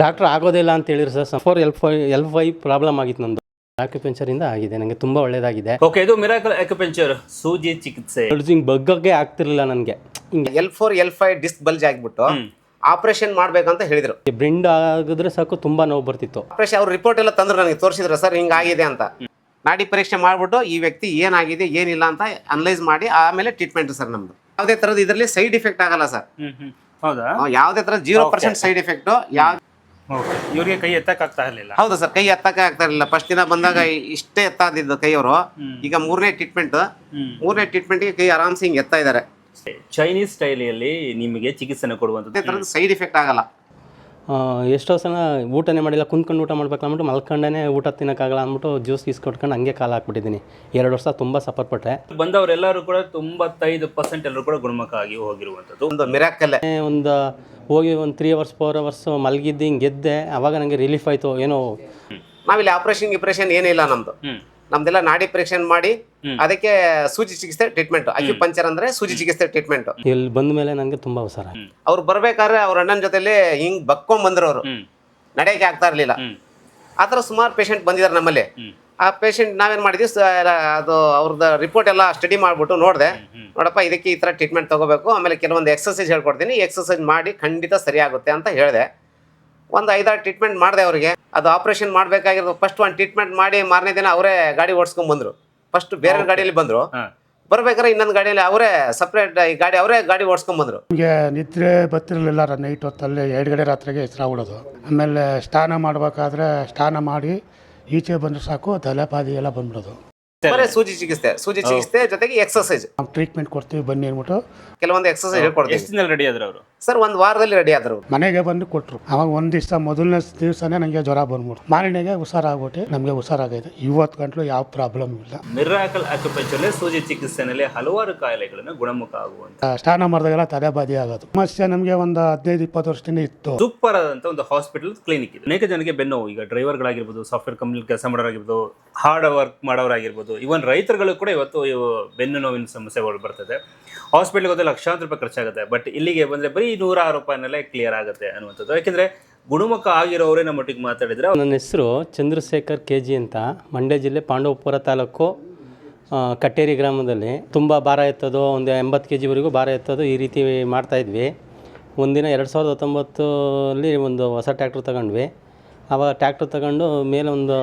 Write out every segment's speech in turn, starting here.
Doctor ಆಗೋದಿಲ್ಲ ಅಂತ ಹೇಳಿದ್ರು sir. Four L five L five problem ಆಗಿತ್ತು ನಂದು. ಆಕ್ಯುಪೆಂಚರಿಂದ ಆಗಿದೆ. ನನಗೆ ತುಂಬಾ ಒಳ್ಳೇದಾಗಿದೆ. ಓಕೆ ಇದು ಮಿರಾಕಲ್ ಆಕ್ಯುಪೆಂಚರ್ ಸೂಜಿ ಚಿಕಿತ್ಸೆ. ಹಿಂಗೆ ಬಗ್ಗಕ್ಕೆ ಆಗ್ತಿರ್ಲಿಲ್ಲ ನನಗೆ. ಹಿಂಗೆ L four L five disc bulge ಆಗಿಬಿಟ್ಟು ಆಪರೇಷನ್ ಮಾಡ್ಬೇಕಂತ ಹೇಳಿದ್ರು. ಬ್ರಿಂಡ್ ಆಗಿದ್ರೆ ಸಾಕು ತುಂಬಾ ನೋವು ಬರ್ತಿತ್ತು. ಆಪರೇಷನ್ ಅವ್ರ ರಿಪೋರ್ಟ್ ಎಲ್ಲ ತಂದ್ರು ನನಗೆ ತೋರಿಸಿದ್ರು ಸರ್ ಹಿಂಗಾಗಿದೆ ಅಂತ. ನಾಡಿ ಪರೀಕ್ಷೆ ಮಾಡ್ಬಿಟ್ಟು ಈ ವ್ಯಕ್ತಿ ಏನಾಗಿದೆ ಏನಿಲ್ಲ ಅಂತ ಅನಲೈಸ್ ಮಾಡಿ ಆಮೇಲೆ ಟ್ರೀಟ್ಮೆಂಟ್ ಸರ್ ನಮ್ದು. ಯಾವುದೇ ತರದ ಇದರಲ್ಲಿ ಸೈಡ್ ಇಫೆಕ್ಟ್ ಆಗಲ್ಲ ಸರ್. ಹೌದಾ? ಯಾವುದೇ ತರ ಜೀರೋ ಪರ್ಸೆಂಟ್ ಸೈಡ್ ಇಫೆಕ್ಟ್ ಯಾವ ಇವ್ರಿಗೆ ಕೈ ಎತ್ತಕ್ಕೆ ಆಗ್ತಾ ಇರಲಿಲ್ಲ. ಹೌದು ಸರ್ ಕೈ ಎತ್ತಕ್ಕೆ ಆಗ್ತಾ ಇರಲಿಲ್ಲ. ಫಸ್ಟ್ ದಿನ ಬಂದಾಗ ಇಷ್ಟೇ ಎತ್ತಾದಿದ್ದು ಕೈಯವರು. ಈಗ ಮೂರನೇ ಟ್ರೀಟ್ಮೆಂಟ್. ಮೂರನೇ ಟ್ರೀಟ್ಮೆಂಟ್ಗೆ ಕೈ ಆರಾಮ್ಸೆ ಹಿಂಗೆ ಎತ್ತಾ ಇದ್ದಾರೆ ಚೈನೀಸ್ ಸ್ಟೈಲಿಯಲ್ಲಿ ನಿಮಗೆ ಚಿಕಿತ್ಸೆ ಕೊಡುವಂಥದ್ದು. ಸೈಡ್ ಇಫೆಕ್ಟ್ ಆಗಲ್ಲ. ಎಷ್ಟೋ ಸಲ ಊಟನೇ ಮಾಡಿಲ್ಲ ಕುಂತ್ಕೊಂಡು ಊಟ ಮಾಡ್ಬೇಕು ಅಂದ್ಬಿಟ್ಟು ಮಲ್ಕೊಂಡೇ ಊಟ ತಿನ್ನೋಕ್ಕಾಗಲ್ಲ ಅಂದ್ಬಿಟ್ಟು ಜ್ಯೂಸ್ ಗೀಸ್ ಕೊಟ್ಕೊಂಡು ಹಂಗೆ ಕಾಲ ಹಾಕ್ಬಿಟ್ಟಿದ್ದೀನಿ. ಎರಡು ವರ್ಷ ತುಂಬ ಸಫರ್ ಪಟ್ಟೆ ಬಂದವರೆಲ್ಲರೂ ಕೂಡ ತೊಂಬತ್ತೈದು ಪರ್ಸೆಂಟ್ ಎಲ್ಲರೂ ಕೂಡ ಗುಣಮುಖ ಆಗಿ ಹೋಗಿರುವಂಥದ್ದು. ಒಂದು ಮಿರಾಕಲ್ಲೇ ಒಂದು ಹೋಗಿ ಒಂದು ತ್ರೀ ಅವರ್ಸ್ ಫೋರ್ ಅವರ್ಸ್ ಮಲಗಿದ್ದು ಹಿಂಗೆ ಗೆದ್ದೆ ಅವಾಗ ನನಗೆ ರಿಲೀಫ್ ಆಯಿತು ಏನೋ. ನಾವಿಲ್ಲಿ ಆಪ್ರೇಷನ್ ಗಿಪ್ರೇಷನ್ ಏನಿಲ್ಲ ನಮ್ದು. ಹ್ಮ್. ನಮ್ದೆಲ್ಲ ನಾಡಿ ಪರೀಕ್ಷೆ ಮಾಡಿ ಅದಕ್ಕೆ ಸೂಜಿ ಚಿಕಿತ್ಸೆ ಟ್ರೀಟ್ಮೆಂಟ್ ಅಕ್ಯುಪಂಚರ್ ಅಂದ್ರೆ ಸೂಜಿ ಚಿಕಿತ್ಸೆ ಟ್ರೀಟ್ಮೆಂಟ್ ಇಲ್ಲಿ ಬಂದ ಮೇಲೆ ನನಗೆ ತುಂಬಾ ಅವಸರ ಅವ್ರು ಬರ್ಬೇಕಾದ್ರೆ ಅವ್ರ ಅಣ್ಣನ ಜೊತೆಲಿ ಹಿಂಗ್ ಬಕ್ಕೊಂಡ್ ಬಂದ್ರು ಅವರು ನಡೆಯಕ್ಕೆ ಆಗ್ತಾ ಇರ್ಲಿಲ್ಲ. ಆತರ ಸುಮಾರು ಪೇಷಂಟ್ ಬಂದಿದ್ದಾರೆ ನಮ್ಮಲ್ಲಿ. ಆ ಪೇಷಂಟ್ ನಾವೇನ್ ಮಾಡಿದ್ವಿ ಅದು ಅವ್ರದ್ದು ರಿಪೋರ್ಟ್ ಎಲ್ಲ ಸ್ಟಡಿ ಮಾಡ್ಬಿಟ್ಟು ನೋಡಿದೆ. ನೋಡಪ್ಪ ಇದಕ್ಕೆ ಈ ತರ ಟ್ರೀಟ್ಮೆಂಟ್ ತಗೋಬೇಕು. ಆಮೇಲೆ ಕೆಲವೊಂದು ಎಕ್ಸಸೈಸ್ ಹೇಳ್ಕೊಡ್ತೀನಿ. ಎಕ್ಸಸೈಸ್ ಮಾಡಿ ಖಂಡಿತ ಸರಿ ಆಗುತ್ತೆ ಅಂತ ಹೇಳಿದೆ. ಒಂದು ಐದಾರು ಟ್ರೀಟ್ಮೆಂಟ್ ಮಾಡಿದೆ ಅವರಿಗೆ. ಅದು ಆಪರೇಷನ್ ಮಾಡಬೇಕಾಗಿರೋದು ಫಸ್ಟ್ ಒಂದು ಟ್ರೀಟ್ಮೆಂಟ್ ಮಾಡಿ ಮಾರನೇ ದಿನ ಅವರೇ ಗಾಡಿ ಓಡಿಸ್ಕೊಂಡ್ ಬಂದ್ರು. ಫಸ್ಟ್ ಬೇರೆ ಗಾಡಿಯಲ್ಲಿ ಬಂದರು. ಬರಬೇಕಾದ್ರೆ ಇನ್ನೊಂದು ಗಾಡಿಯಲ್ಲಿ ಅವರೇ ಸಪ್ರೇಟ್ ಈ ಗಾಡಿ ಅವರೇ ಗಾಡಿ ಓಡಿಸ್ಕೊಂಡ್ ಬಂದ್ರು. ನಮಗೆ ನಿದ್ರೆ ಬರ್ತಿರಲಿಲ್ಲ ನೈಟ್ ಹೊತ್ತಲ್ಲಿ ಎರಡು ಗಡೆ ರಾತ್ರಿಗೆ ಹೆಸರಾಗ್ಬಿಡೋದು ಆಮೇಲೆ ಸ್ನಾನ ಮಾಡಬೇಕಾದ್ರೆ ಸ್ನಾನ ಮಾಡಿ ಈಚೆ ಬಂದರೆ ಸಾಕು ತಲೆಪಾದಿ ಎಲ್ಲ ಬಂದ್ಬಿಡೋದು. ಬರೀ ಸೂಜಿ ಚಿಕಿತ್ಸೆ ಸೂಜಿ ಚಿಕಿತ್ಸೆ ಜೊತೆಗೆ ಎಕ್ಸಸೈಸ್ ನಾವು ಟ್ರೀಟ್ಮೆಂಟ್ ಕೊಡ್ತೀವಿ ಬನ್ನಿ ಅಂದ್ಬಿಟ್ಟು. ಕೆಲವೊಂದು ಎಕ್ಸಸೈಸ್ ಕೊಡ್ತೀವಿ ಎಷ್ಟು ದಿನ ರೆಡಿ ಆದ್ರು ಅವರು? ಸರ್ ಒಂದು ವಾರದಲ್ಲಿ ರೆಡಿ ಆದ್ರು. ಮನೆಗೆ ಬಂದು ಕೊಟ್ಟರು ಅವಾಗ ಒಂದು ದಿವಸ ಮೊದಲನೇ ದಿವಸನೇ ನನಗೆ ಜ್ವರ ಬಂದ್ಬಿಟ್ಟು ಮಾರನೆಗೆ ಹುಷಾರಾಗ್ಬಿಟ್ಟು ನಮಗೆ ಹುಷಾರಾಗೈತೆ. ಇವತ್ತು ಗಂಟಲು ಯಾವ ಪ್ರಾಬ್ಲಮ್ ಇಲ್ಲ. ಮಿರಾಕಲ್ ಅಕ್ಯುಪೆಂಚರ್ ಸೂಜಿ ಚಿಕಿತ್ಸೆನಲ್ಲಿ ಹಲವಾರು ಕಾಯಿಲೆಗಳನ್ನು ಗುಣಮುಖ ಆಗುವಂತ ಆ, ಸ್ನಾನ ಮಾಡಿದಾಗೆಲ್ಲ ತಲೆಬಾದಿ ಆಗೋದು. ಸಮಸ್ಯೆ ನಮಗೆ ಒಂದು ಹದಿನೈದು ಇಪ್ಪತ್ತು ವರ್ಷದಿಂದ ಇತ್ತು. ಸೂಪರ್ ಆದಂತ ಒಂದು ಹಾಸ್ಪಿಟಲ್ ಕ್ಲಿನಿಕ್ ಇದೆ. ಅನೇಕ ಜನಕ್ಕೆ ಬೆನ್ನು ಈಗ ಡ್ರೈವರ್ಗಳಾಗಿರ್ಬೋದು ಸಾಫ್ಟ್ವೇರ್ ಕಂಪ್ನಿ ಕೆಲಸ ಮಾಡೋರಾಗಿರ್ಬೋದು ಹಾರ್ಡ್ ವರ್ಕ್ ಮಾಡೋರಾಗಿರ್ಬೋದು ಇವನ್ ರೈತರುಗಳು ಕೂಡ ಇವತ್ತು ಇವು ಬೆನ್ನು ನೋವಿನ ಸಮಸ್ಯೆಗಳು ಬರ್ತದೆ. ಹಾಸ್ಪಿಟ್ಲಿಗೆ ಹೋದ್ರೆ ಲಕ್ಷಾಂತರ ರೂಪಾಯಿ ಖರ್ಚಾಗುತ್ತೆ. ಬಟ್ ಇಲ್ಲಿಗೆ ಬಂದ್ರೆ ಬರೀ ನೂರಾರು ರೂಪಾಯಿನಲ್ಲೇ ಕ್ಲಿಯರ್ ಆಗುತ್ತೆ ಅನ್ನುವಂಥದ್ದು. ಯಾಕೆಂದ್ರೆ ಗುಣಮುಖ ಆಗಿರೋರೇ ನಮ್ಮೊಟ್ಟಿಗೆ ಮಾತಾಡಿದರೆ ನನ್ನ ಹೆಸರು ಚಂದ್ರಶೇಖರ್ ಕೆ ಜಿ ಅಂತ. ಮಂಡ್ಯ ಜಿಲ್ಲೆ ಪಾಂಡವಪುರ ತಾಲೂಕು ಕಟ್ಟೇರಿ ಗ್ರಾಮದಲ್ಲಿ. ತುಂಬ ಭಾರ ಎತ್ತೋದು, ಒಂದು ಎಂಬತ್ತು ಕೆ ಜಿವರೆಗೂ ಭಾರ ಎತ್ತೋದು ಈ ರೀತಿ ಮಾಡ್ತಾಯಿದ್ವಿ ಒಂದಿನ ಎರಡು ಸಾವಿರದ ಹತ್ತೊಂಬತ್ತಲ್ಲಿ ಒಂದು ಹೊಸ ಟ್ಯಾಕ್ಟ್ರ್ ತಗೊಂಡ್ವಿ. ಆವಾಗ ಟ್ಯಾಕ್ಟ್ರ್ ತಗೊಂಡು ಮೇಲೆ ಒಂದು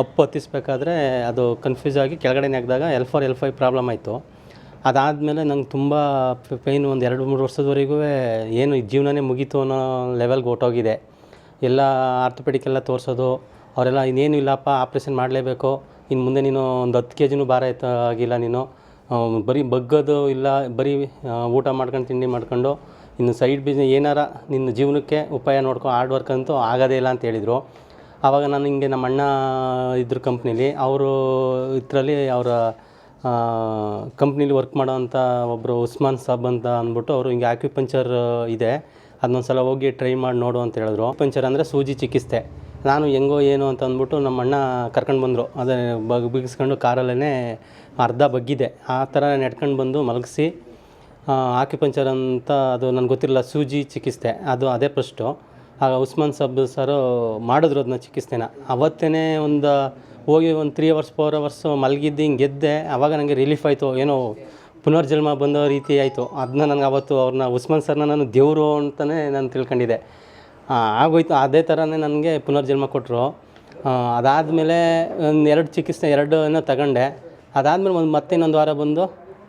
ಅಪ್ಪು ಹತ್ತಿಸ್ಬೇಕಾದ್ರೆ ಅದು ಕನ್ಫ್ಯೂಸ್ ಆಗಿ ಕೆಳಗಡೆ ನೆಗ್ದಾಗ L four L five problem ಆಯಿತು. ಅದಾದಮೇಲೆ ನಂಗೆ ತುಂಬ ಪೇಯ್ನ್ ಒಂದು ಎರಡು, ಮೂರು ವರ್ಷದವರೆಗೂ ಏನು ಜೀವನನೇ ಮುಗೀತು ಅನ್ನೋ ಲೆವೆಲ್ಗೆ ಹೊರ್ಟೋಗಿದೆ ಎಲ್ಲ ಆರ್ಥೋಪೆಡಿಕ್ ಎಲ್ಲ ತೋರಿಸೋದು, ಅವರೆಲ್ಲ ಇನ್ನೇನು ಇಲ್ಲಪ್ಪ ಆಪ್ರೇಷನ್ ಮಾಡಲೇಬೇಕು ಇನ್ನು ಮುಂದೆ ನೀನು ಒಂದು ಹತ್ತು ಕೆ ಜಿನೂ ಭಾರ ಆಗಿಲ್ಲ ನೀನು. ಬರೀ ಬಗ್ಗೋದು ಇಲ್ಲ, ಬರೀ ಊಟ ಮಾಡ್ಕೊಂಡು, ತಿಂಡಿ ಮಾಡ್ಕೊಂಡು ಇನ್ನು ಸೈಡ್ ಬಿಸ್ನೆಸ್ ಏನಾರ ನಿನ್ನ ಜೀವನಕ್ಕೆ ಉಪಾಯ ನೋಡ್ಕೊ ಹಾರ್ಡ್ ವರ್ಕ್ ಅಂತೂ ಆಗೋದೇ ಇಲ್ಲ ಅಂತ ಹೇಳಿದರು. ಆವಾಗ ನಾನು ಹಿಂಗೆ ನಮ್ಮ ಅಣ್ಣ ಇದ್ರ ಕಂಪ್ನೀಲಿ ಅವರು ಇದರಲ್ಲಿ ಅವರ ಕಂಪ್ನೀಲಿ ವರ್ಕ್ ಮಾಡೋವಂಥ ಒಬ್ಬರು ಉಸ್ಮಾನ್ ಸಾಬ್ ಅಂತ ಅಂದ್ಬಿಟ್ಟು ಅವರು ಹಿಂಗೆ ಆಕ್ಯುಪಂಚರ್ ಇದೆ ಅದನ್ನೊಂದು ಸಲ ಹೋಗಿ ಟ್ರೈ ಮಾಡಿ ನೋಡು ಅಂತ ಹೇಳಿದ್ರು. ಪಂಚರ್ ಅಂದರೆ ಸೂಜಿ ಚಿಕಿತ್ಸೆ. ನಾನು ಹೆಂಗೋ ಏನು ಅಂತ ಅಂದ್ಬಿಟ್ಟು ನಮ್ಮ ಅಣ್ಣ ಕರ್ಕೊಂಡು ಬಂದರು. ಅದೇ ಬಗ್ ಬಿಗಿಸ್ಕೊಂಡು ಕಾರಲ್ಲೇ ಅರ್ಧ ಬಗ್ಗಿದೆ. ಆ ಥರ ನೆಡ್ಕೊಂಡು ಬಂದು ಮಲಗಿಸಿ ಆಕ್ಯುಪಂಚರ್ ಅಂತ ಅದು ನನಗೆ ಗೊತ್ತಿರಲಿಲ್ಲ ಸೂಜಿ ಚಿಕಿತ್ಸೆ, ಅದು ಅದೇ ಫಸ್ಟು ಆಗ ಉಸ್ಮಾನ್ ಸಬ್ ಸರು ಮಾಡಿದ್ರು ಅದನ್ನ ಚಿಕಿತ್ಸೆನ. ಅವತ್ತೇ ಒಂದು ಹೋಗಿ ಒಂದು ತ್ರೀ ಅವರ್ಸ್ ಫೋರ್ ಅವರ್ಸ್ ಮಲಗಿದ್ದು, ಹಿಂಗೆ ಗೆದ್ದೆ. ಆವಾಗ ನನಗೆ ರಿಲೀಫ್ ಆಯಿತು. ಏನೋ ಪುನರ್ಜನ್ಮ ಬಂದೋ ರೀತಿ ಆಯಿತು. ಅದನ್ನ ನನಗೆ ಅವತ್ತು ಅವ್ರನ್ನ ಉಸ್ಮಾನ್ ಸರ್ನ ನಾನು ದೇವರು ಅಂತಲೇ ನಾನು ತಿಳ್ಕೊಂಡಿದ್ದೆ. ಆಗೋಯ್ತು. ಅದೇ ಥರನೇ ನನಗೆ ಪುನರ್ಜನ್ಮ ಕೊಟ್ಟರು ಅದಾದಮೇಲೆ ಒಂದು ಎರಡು ಚಿಕಿತ್ಸೆ ಎರಡು ಏನೋ ತಗೊಂಡೆ. ಅದಾದಮೇಲೆ ಒಂದು ಮತ್ತೆ ಇನ್ನೊಂದು ವಾರ ಬಂದು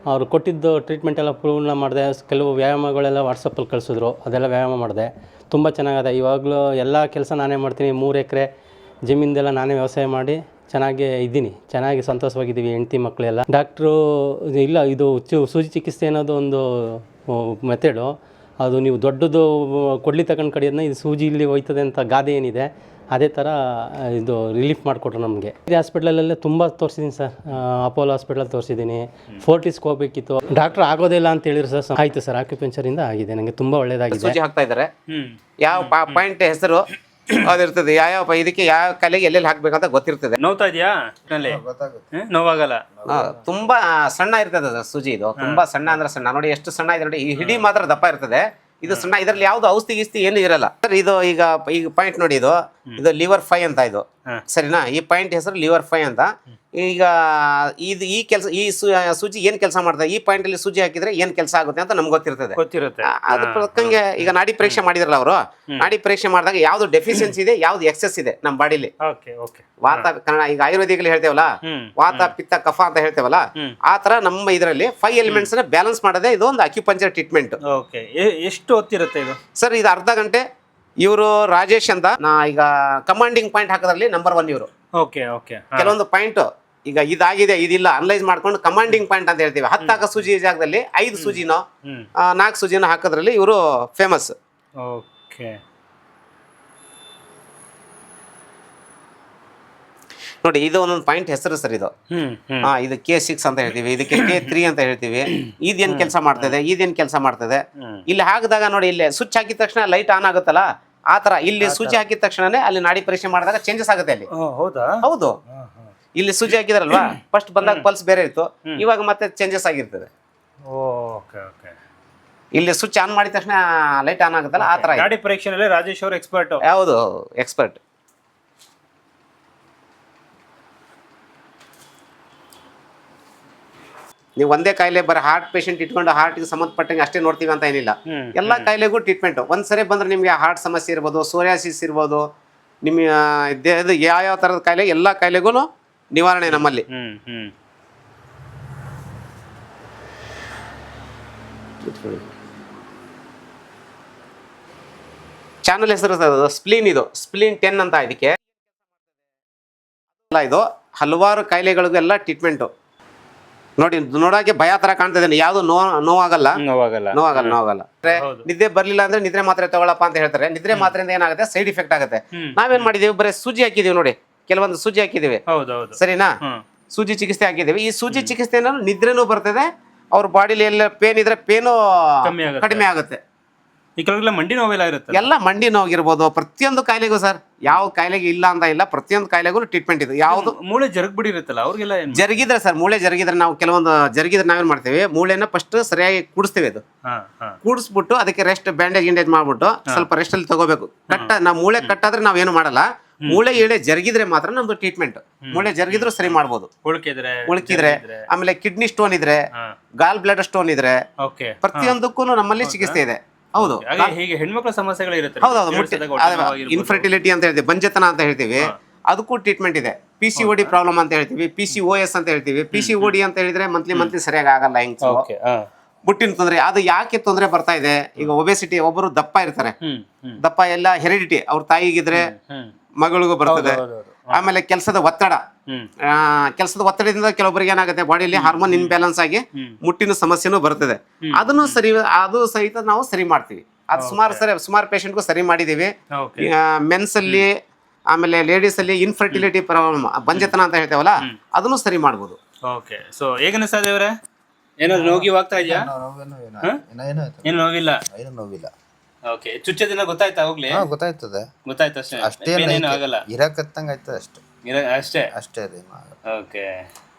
ಅವ್ರು ಕೊಟ್ಟಿದ್ದು ಟ್ರೀಟ್ಮೆಂಟ್ ಎಲ್ಲ ಪೂರ್ಣ ಮಾಡಿದೆ, ಕೆಲವು ವ್ಯಾಯಾಮಗಳೆಲ್ಲ ವಾಟ್ಸಪ್ಪಲ್ಲಿ ಕಳಿಸಿದ್ರು, ಅದೆಲ್ಲ ವ್ಯಾಯಾಮ ಮಾಡಿದೆ. ತುಂಬ ಚೆನ್ನಾಗಿದೆ, ಇವಾಗಲೂ ಎಲ್ಲ ಕೆಲಸ ನಾನೇ ಮಾಡ್ತೀನಿ, ಮೂರು ಎಕರೆ ಜಮೀನ್ದೆಲ್ಲ ನಾನೇ ವ್ಯವಸಾಯ ಮಾಡಿ ಚೆನ್ನಾಗಿ ಇದ್ದೀನಿ, ಚೆನ್ನಾಗಿ ಸಂತೋಷವಾಗಿದ್ದೀವಿ ಹೆಂಡತಿ ಮಕ್ಕಳೆಲ್ಲ ಡಾಕ್ಟ್ರು ಇಲ್ಲ, ಇದು ಚು, ಸೂಜಿ ಚಿಕಿತ್ಸೆ ಅನ್ನೋದು ಒಂದು ಮೆಥಡು ಅದು ನೀವು ದೊಡ್ಡದು ಕೊಡ್ಲಿ ತಗೊಂಡು ಕಡಿಯೋದನ್ನ ಇದು ಸೂಜಿ ಇಲ್ಲಿ ಹೋಯ್ತದೆ ಅಂತ ಗಾದೆ ಏನಿದೆ ಅದೇ ಥರ ಇದು ರಿಲೀಫ್ ಮಾಡಿಕೊಟ್ರು ನಮಗೆ. ಈ ಹಾಸ್ಪಿಟ್ಲಲ್ಲೇ ತುಂಬ ತೋರಿಸಿದ್ದೀನಿ ಸರ್ ಅಪೋಲೋ ಹಾಸ್ಪಿಟ್ಲಲ್ಲಿ ತೋರಿಸಿದ್ದೀನಿ ಫೋರ್ಟಿಸ್ಗೆ ಹೋಗ್ಬೇಕಿತ್ತು ಡಾಕ್ಟರ್ ಆಗೋದಿಲ್ಲ ಅಂತ ಹೇಳಿದ್ರು ಸರ್ ಆಯಿತು ಸರ್ ಆಕ್ಯುಪೆಂಚರಿಂದ ಆಗಿದೆ. ನನಗೆ ತುಂಬ ಒಳ್ಳೆಯದಾಗಿದೆ ಸೂಚಿ ಹಾಕ್ತಾ ಇದ್ದಾರೆ ಯಾವ ಪಾಯಿಂಟ್ ಹೆಸರು ಅದಿರ್ತದೆ ಯಾವ ಯಾವ ಇದಕ್ಕೆ ಯಾವ ಕಲೆಗೆ ಎಲ್ಲೆಲ್ಲಿ ಹಾಕ್ಬೇಕಂತ ಗೊತ್ತಿರ್ತದೆ. ನೋವ್ತಾ ಇದೆಯಾ? ಗೊತ್ತಾಗುತ್ತೆ. ನೋವಾಗಲ್ಲ. ತುಂಬಾ ಸಣ್ಣ ಇರ್ತದೆ ಅದು ಸೂಜಿ ಇದು. ತುಂಬಾ ಸಣ್ಣ ಅಂದ್ರೆ ಸಣ್ಣ. ನೋಡಿ ಎಷ್ಟು ಸಣ್ಣ ಇದೆ ನೋಡಿ. ಈ ಹಿಡಿ ಮಾತ್ರ ದಪ್ಪ ಇರ್ತದೆ. ಇದು ಸಣ್ಣ ಇದರಲ್ಲಿ ಯಾವ್ದು ಔಷಧಿ ಗಿಸ್ತಿ ಏನು ಇರಲ್ಲ. ಸರ್ ಇದು ಈಗ ಈಗ ಪಾಯಿಂಟ್ ನೋಡಿ ಇದು. ಇದು ಲಿವರ್ ಫೈ ಅಂತ ಇದು. ಸರಿನಾ? ಈ ಪಾಯಿಂಟ್ ಹೆಸರು ಲಿವರ್ ಫೈ ಅಂತ. ಈಗ ಇದು ಈ ಕೆಲಸ ಈ ಸೂಜಿ ಏನ್ ಕೆಲಸ ಮಾಡ್ತದೆ? ಈ ಪಾಯಿಂಟ್ ಅಲ್ಲಿ ಸೂಜಿ ಹಾಕಿದ್ರೆ ಏನ್ ಕೆಲಸ ಆಗುತ್ತೆ ಅಂತ ನಮ್ಗೆ ಗೊತ್ತಿರ್ತದೆ. ಅದ್ರ ಪ್ರಕ್ಕಂಗೆ ಈಗ ನಾಡಿ ಪರೀಕ್ಷೆ ಮಾಡಿದ್ರಲ್ಲ ಅವರು ನಾಡಿ ಪರೀಕ್ಷೆ ಮಾಡಿದಾಗ ಯಾವ್ದು ಡೆಫಿಷಿಯನ್ಸಿ ಇದೆ ಯಾವ್ದು ಎಕ್ಸೆಸ್ ಇದೆ ನಮ್ಮ ಬಾಡಿಲಿ. ವಾತ ಕನ್ನಡ ಈಗ ಆಯುರ್ವೇದಿಕಲ್ಲಿ ಹೇಳ್ತೇವಲ್ಲ ವಾತ ಪಿತ್ತ ಕಫ ಅಂತ ಹೇಳ್ತೇವಲ್ಲ. ಆ ತರ ನಮ್ಮ ಇದರಲ್ಲಿ ಫೈವ್ ಎಲಿಮೆಂಟ್ಸ್ನ ಬ್ಯಾಲೆನ್ಸ್ ಮಾಡೋದೇ ಇದು ಒಂದು ಅಕ್ಯುಪಂಚರ್ ಟ್ರೀಟ್ಮೆಂಟ್ ಓಕೆ ಎಷ್ಟು ಹೊತ್ತಿರುತ್ತೆ ಇದು? ಸರ್ ಇದು ಅರ್ಧ ಗಂಟೆ ಇವರು ರಾಜೇಶ್ ಅಂತ. ನಾ ಈಗ ಕಮಾಂಡಿಂಗ್ ಪಾಯಿಂಟ್ ಹಾಕೋದ್ರಲ್ಲಿ ನಂಬರ್ ಒನ್ ಇವರು. ಓಕೆ ಓಕೆ ಕೆಲವೊಂದು ಪಾಯಿಂಟ್ ಈಗ ಇದಾಗಿದೆ ಇದಿಲ್ಲ ಅನಲೈಸ್ ಮಾಡ್ಕೊಂಡು ಕಮಾಂಡಿಂಗ್ ಪಾಯಿಂಟ್ ಅಂತ ಹೇಳ್ತೀವಿ. ಹತ್ತಾಕ ಸೂಜಿ ಜಾಗದಲ್ಲಿ ಐದು ಸೂಜಿನೋ ನಾಲ್ಕು ಸೂಜಿನೋ ಹಾಕೋದ್ರಲ್ಲಿ ಇವರು ಫೇಮಸ್ ಓಕೆ ನೋಡಿ ಇದು ಒಂದೊಂದು ಪಾಯಿಂಟ್ ಹೆಸರು ಸರ್ ಇದು. ಹಾ ಇದು ಕೆ ಸಿಕ್ಸ್ ಅಂತ ಹೇಳ್ತೀವಿ ಇದಕ್ಕೆ ಕೆ ತ್ರೀ ಅಂತ ಹೇಳ್ತೀವಿ. ಇದೇನ್ ಕೆಲಸ ಮಾಡ್ತದೆ ಇದೇನ್ ಕೆಲಸ ಮಾಡ್ತದೆ. ಇಲ್ಲಿ ಹಾಕಿದಾಗ ನೋಡಿ ಇಲ್ಲಿ ಸ್ವಿಚ್ ಹಾಕಿದ ತಕ್ಷಣ ಲೈಟ್ ಆನ್ ಆಗುತ್ತಲ್ಲ? ಆ ತರ ಇಲ್ಲಿ ಸ್ವಿಚ್ ಹಾಕಿದ ತಕ್ಷಣನೇ ಅಲ್ಲಿ ನಾಡಿ ಪರೀಕ್ಷೆ ಮಾಡಿದಾಗ ಚೇಂಜಸ್ ಆಗುತ್ತೆ ಅಲ್ಲಿ. ಹೌದಾ? ಹೌದು. ಇಲ್ಲಿ ಸ್ವಿಚ್ ಹಾಕಿದಾರಲ್ವಾ? ಫಸ್ಟ್ ಬಂದಾಗ ಪಲ್ಸ್ ಬೇರೆ ಇತ್ತು. ಇವಾಗ ಮತ್ತೆ ಚೇಂಜಸ್ ಆಗಿರ್ತದೆ. ಇಲ್ಲಿ ಸ್ವಿಚ್ ಆನ್ ಮಾಡಿದ ತಕ್ಷಣ ಲೈಟ್ ಆನ್ ಆಗುತ್ತಲ್ಲ? ಆ ತರ ಗಾಡಿ ರಾಜೇಶ್ ಅವರು ಎಕ್ಸ್ಪರ್ಟ್ ಯಾವುದು ಎಕ್ಸ್ಪರ್ಟ್ ನೀವು ಒಂದೇ ಕಾಯಿಲೆ ಬರೀ ಹಾರ್ಟ್ ಪೇಷಂಟ್ ಇಟ್ಕೊಂಡು ಹಾರ್ಟ್ಗೆ ಸಂಬಂಧಪಟ್ಟಂಗೆ ಅಷ್ಟೇ ನೋಡ್ತೀವಿ ಅಂತ ಏನಿಲ್ಲ. ಎಲ್ಲ ಕಾಯಿಲೆಗೂ ಟ್ರೀಟ್ಮೆಂಟ್ ಒಂದು ಸರಿ ಬಂದ್ರೆ ನಿಮಗೆ ಹಾರ್ಟ್ ಸಮಸ್ಯೆ ಇರ್ಬೋದು ಸೋರಿಯಾಸಿಸ್ ಇರ್ಬೋದು ನಿಮ್ಮ ದೇಹದ ಯಾವ ಯಾವ ಥರದ ಕಾಯಿಲೆ ಎಲ್ಲ ಕಾಯಿಲೆಗೂ ನಿವಾರಣೆ ನಮ್ಮಲ್ಲಿ. ಚಾನಲ್ ಹೆಸರು ಸ್ಪ್ಲೀನ್ ಇದು. ಸ್ಪ್ಲೀನ್ ಟೆನ್ ಅಂತ ಇದಕ್ಕೆ. ಇದು ಹಲವಾರು ಕಾಯಿಲೆಗಳಿಗೆಲ್ಲ ಟ್ರೀಟ್ಮೆಂಟು ನೋಡಿ ನೋಡೋಕೆ ಭಯ ಕಾಣ್ತಾ ಕಾಣ್ತದೆ ಯಾವುದು ನೋ ನೋವಾಗಲ್ಲ? ನೋವಾಗಲ್ಲ. ನೋವಾಗಲ್ಲ ನೋವಾಗಲ್ಲ. ನಿದ್ರೆ ಬರ್ಲಿಲ್ಲ ಅಂದ್ರೆ ನಿದ್ರೆ ಮಾತ್ರೆ ತಗೊಳಪ್ಪ ಅಂತ ಹೇಳ್ತಾರೆ. ನಿದ್ರೆ ಮಾತ್ರೆಯಿಂದ ಏನಾಗುತ್ತೆ? ಸೈಡ್ ಇಫೆಕ್ಟ್ ಆಗುತ್ತೆ. ನಾವೇನ್ ಮಾಡಿದೀವಿ? ಬರೀ ಸೂಜಿ ಹಾಕಿದೀವಿ ನೋಡಿ. ಕೆಲವೊಂದು ಸೂಜಿ ಹಾಕಿದೀವಿ. ಸರಿನಾ? ಸೂಜಿ ಚಿಕಿತ್ಸೆ ಹಾಕಿದೀವಿ. ಈ ಸೂಜಿ ಚಿಕಿತ್ಸೆನ ನಿದ್ರೆನೂ ಬರ್ತದೆ. ಅವ್ರ ಬಾಡಿಲಿ ಎಲ್ಲ ಪೇನ್ ಇದ್ರೆ ಪೇನು ಕಡಿಮೆ ಆಗುತ್ತೆ. ಈ ಕೆಲವೆಲ್ಲ ಮಂಡಿ ನೋವೆಲ್ಲ ಇರುತ್ತೆ ಎಲ್ಲ ಮಂಡಿ ನೋವಾಗಿರ್ಬೋದು ಪ್ರತಿಯೊಂದು ಕಾಯಿಲೆಗೂ ಸರ್ ಯಾವ ಕಾಯಿಲೆಗೆ ಇಲ್ಲ ಅಂತ ಇಲ್ಲ ಪ್ರತಿಯೊಂದು ಕಾಯಿಲೆಗೂ ಟ್ರೀಟ್ಮೆಂಟ್ ಇದೆ. ಯಾವುದು? ಮೂಳೆ ಜರುಗ್ ಬಿಡಿರುತ್ತಲ್ಲ ಅವ್ರಿಗೆಲ್ಲ ಏನ್? ಜರುಗಿದ್ರೆ ಸರ್ ಮೂಳೆ ಜರುಗಿದ್ರೆ ನಾವು ಕೆಲವೊಂದು ಜರುಗಿದ್ರೆ ನಾವೇನ್ ಮಾಡ್ತೀವಿ? ಮೂಳೆನ ಫಸ್ಟ್ ಸರಿಯಾಗಿ ಕೂಡಿಸ್ತೀವಿ ಅದು. ಹಾ ಹಾ. ಕೂಡಿಸ್ಬಿಟ್ಟು ಅದಕ್ಕೆ ರೆಸ್ಟ್ ಬ್ಯಾಂಡೇಜ್ ಗಿಂಡೇಜ್ ಮಾಡ್ಬಿಟ್ಟು ಸ್ವಲ್ಪ ರೆಸ್ಟ್ ಅಲ್ಲಿ ತಗೋಬೇಕು. ಕಟ್ಟ ನಾವು ಮೂಳೆ ಕಟ್ಟಾದ್ರೆ ನಾವ್ ಏನು ಮಾಡಲ್ಲ. ಮೂಳೆ ಎಳೆ ಜರುಗಿದ್ರೆ ಮಾತ್ರ ನಮ್ದು ಟ್ರೀಟ್ಮೆಂಟ್ ಮೂಳೆ ಜರುಗಿದ್ರು ಸರಿ ಮಾಡ್ಬೋದು. ಉಳ್ಕಿದ್ರೆ ಉಳ್ಕಿದ್ರೆ ಆಮೇಲೆ ಕಿಡ್ನಿ ಸ್ಟೋನ್ ಇದ್ರೆ ಗಾಲ್ ಬ್ಲಾಡರ್ ಸ್ಟೋನ್ ಇದ್ರೆ ಓಕೆ ಪ್ರತಿಯೊಂದಕ್ಕೂ ನಮ್ಮಲ್ಲಿ ಚಿಕಿತ್ಸೆ ಇದೆ. ಹೌದು. ಹಾಗೆ ಹೀಗೆ ಹೆಣ್ಮಕ್ಳ ಸಮಸ್ಯೆಗಳು ಇರುತ್ತೆ. ಹೌದೌದು ಇನ್ಫರ್ಟಿಲಿಟಿ ಅಂತ ಹೇಳ್ತೀವಿ ಬಂಜತನ ಅಂತ ಹೇಳ್ತೀವಿ. ಅದಕ್ಕೂ ಟ್ರೀಟ್ಮೆಂಟ್ ಇದೆ. P C O D problem ಅಂತ ಹೇಳ್ತೀವಿ ಪಿ ಸಿ ಓ ಎಸ್ ಅಂತ ಹೇಳ್ತೀವಿ. ಪಿ ಸಿ ಓ ಡಿ ಅಂತ ಹೇಳಿದ್ರೆ ಮಂತ್ಲಿ ಮಂತ್ಲಿ ಸರಿಯಾಗಿ ಆಗಲ್ಲ ಹೆಂಗ್ ಮುಟ್ಟಿನ ತೊಂದರೆ ಅದು ಯಾಕೆ ತೊಂದರೆ ಬರ್ತಾ ಇದೆ? ಈಗ ಒಬೆಸಿಟಿ ಒಬ್ಬರು ದಪ್ಪ ಇರ್ತಾರೆ. ದಪ್ಪ ಎಲ್ಲ ಹೆರಿಡಿಟಿ ಅವ್ರ ತಾಯಿಗಿದ್ರೆ ಮಗಳಿಗೂ ಬರ್ತದೆ. ಆಮೇಲೆ ಕೆಲಸದ ಒತ್ತಡ. ಕೆಲಸದ ಒತ್ತಡದಿಂದ ಕೆಲವೊಬ್ಬರಿಗೆ ಏನಾಗುತ್ತೆ ಬಾಡಿಯಲ್ಲಿ ಹಾರ್ಮೋನ್ ಇನ್ಬ್ಯಾಲೆನ್ಸ್ ಆಗಿ ಮುಟ್ಟಿನ ಸಮಸ್ಯೆನೂ ಬರ್ತದೆ. ಅದನ್ನು ಸರಿ ಅದು ಸಹಿತ ನಾವು ಸರಿ ಮಾಡ್ತೀವಿ. ಅದು ಸುಮಾರು ಸರಿ ಸುಮಾರು ಪೇಷಂಟ್ಗೂ ಸರಿ ಮಾಡಿದ್ದೀವಿ. ಓಕೆ. ಮೆನ್ಸ್ ಅಲ್ಲಿ ಆಮೇಲೆ ಲೇಡೀಸ್ ಅಲ್ಲಿ ಇನ್ಫರ್ಟಿಲಿಟಿ ಪ್ರಾಬ್ಲಮ್ ಬಂಜತನ ಅಂತ ಹೇಳ್ತೇವಲ್ಲ ಅದನ್ನು ಸರಿ ಮಾಡ್ಬೋದು. ಓಕೆ. ಸೊ ದೇವ್ರೆ ಏನಾದ್ರು ನೋಗಿ ಹೋಗ್ತಾ ಇದೆಯಾ? ಏನು ಏನೋ ಏನೋ ಆಯ್ತು. ಏನು ನೋವಿಲ್ಲ? ಏನು ನೋವಿಲ್ಲ. ಓಕೆ ಚುಚ್ಚೋದಿನ ಗೊತ್ತಾಯ್ತಾ ಹೋಗ್ಲಿ? ಹಾ ಗೊತ್ತಾಯ್ತದೆ. ಗೊತ್ತಾಯ್ತು ಅಷ್ಟೇ. ಅಷ್ಟೇ ಏನೇನು ಆಗಲ್ಲ. ಇರಕತ್ತಂಗ ಆಯ್ತದೆ ಅಷ್ಟೇ. ಇರ- ಅಷ್ಟೇ? ಅಷ್ಟೇ ರೀ ಓಕೆ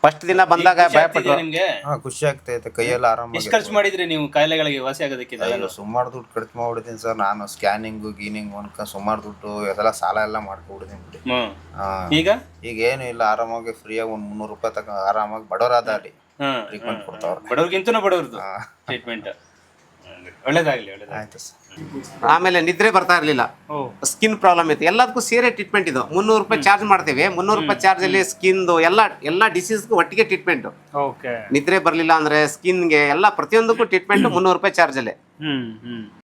ಫಸ್ಟ್ ದಿನ ಬಂದಾಗ ಭಯಪಟ್ರು. ನಿಮ್ಗೆ? ಹಾ ಖುಷಿ ಆಗ್ತೈತೆ ಕೈಯಲ್ಲಿ ಆರಾಮ ಎಷ್ಟು ಖರ್ಚು ಮಾಡಿದ್ರಿ ನೀವು ಕಾಯಿಲೆಗಳಿಗೆ ವಾಸಿ ಆಗೋದಕ್ಕೆ ಅಯ್ಯೋ ಸುಮಾರು ದುಡ್ಡು ಖರ್ಚು ಮಾಡ್ಬಿಡ್ತೀನಿ ಸರ್. ನಾನು ಸ್ಕ್ಯಾನಿಂಗ್ ಗೀನಿಂಗ್ ಅನ್ಕ ಸುಮಾರು ದುಡ್ಡು ಅದೆಲ್ಲ ಸಾಲ ಎಲ್ಲ ಮಾಡ್ಕೊಬಿಡ್ತೀನಿ ಬಿಡಿ. ಹ್ಮ್. ಹಾ. ಈಗ? ಈಗ ಏನು ಇಲ್ಲ. ಆರಾಮಾಗಿ ಫ್ರೀಯಾಗಿ ಒಂದು ಮುನ್ನೂರು ರೂಪಾಯಿ ತಗ ಆರಾಮಾಗಿ ಬಡವರಾದ ರೀ. ಹ್ಮ್. ಟ್ರೀಟ್ಮೆಂಟ್ ಕೊಡ್ತಾವ್ರ. ಬಡವ್ರಿಗಿಂತನೂ ಬಡವ್ರದ್ದು. ಟ್ರೀಟ್ಮೆಂಟ್ ಒಳ್ಳೇದಾಗ್ಲಿ ಒಳ್ಳೇದಾಗ್ಲಿ ಆಯ್ತು ಸರ್. ಆಮೇಲೆ ನಿದ್ರೆ ಬರ್ತಾ ಇರಲಿಲ್ಲ. ಓ. ಸ್ಕಿನ್ ಪ್ರಾಬ್ಲಮ್ ಇತ್ತು. ಎಲ್ಲದಕ್ಕೂ ಸೇರೆ ಟ್ರೀಟ್ಮೆಂಟ್ ಇದು. ಮುನ್ನೂರು ರೂಪಾಯಿ ಚಾರ್ಜ್ ಮಾಡ್ತೀವಿ. ಮುನ್ನೂರು ರೂಪಾಯಿ ಚಾರ್ಜ್ ಅಲ್ಲಿ ಸ್ಕಿನ್ದು ಎಲ್ಲ ಎಲ್ಲ ಡಿಸೀಸ್ಗೂ ಒಟ್ಟಿಗೆ ಟ್ರೀಟ್ಮೆಂಟ್ ಓಕೆ. ನಿದ್ರೆ ಬರಲಿಲ್ಲ ಅಂದ್ರೆ ಸ್ಕಿನ್ಗೆ ಎಲ್ಲ ಪ್ರತಿಯೊಂದಕ್ಕೂ ಟ್ರೀಟ್ಮೆಂಟ್ ಮುನ್ನೂರು ರೂಪಾಯಿ ಚಾರ್ಜ್ ಅಲ್ಲಿ. ಹ್ಮ್ ಹ್ಮ್.